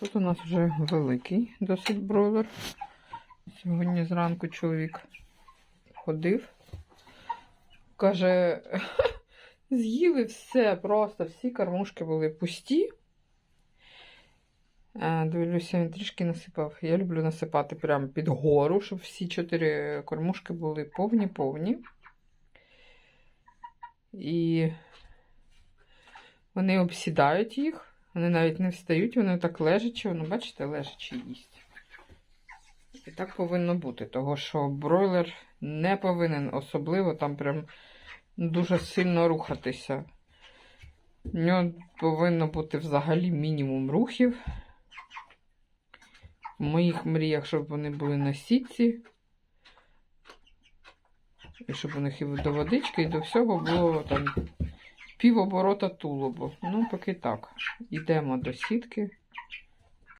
Тут у нас вже великий досить бройлер. Сьогодні зранку чоловік ходив. Каже, з'їли все, просто всі кормушки були пусті. Е, Дивлюся, він трішки насипав. Я люблю насипати прямо під гору, щоб всі чотири кормушки були повні-повні. І вони обсідають їх. Вони навіть не встають, вони так лежачі, воно, бачите, лежачі їсть. І так повинно бути, того що бройлер не повинен особливо там прям дуже сильно рухатися. У нього повинно бути взагалі мінімум рухів. В моїх мріях, щоб вони були на сітці. І щоб у них і до водички, і до всього було там півоборота тулубу. Ну, поки так. Йдемо до сітки.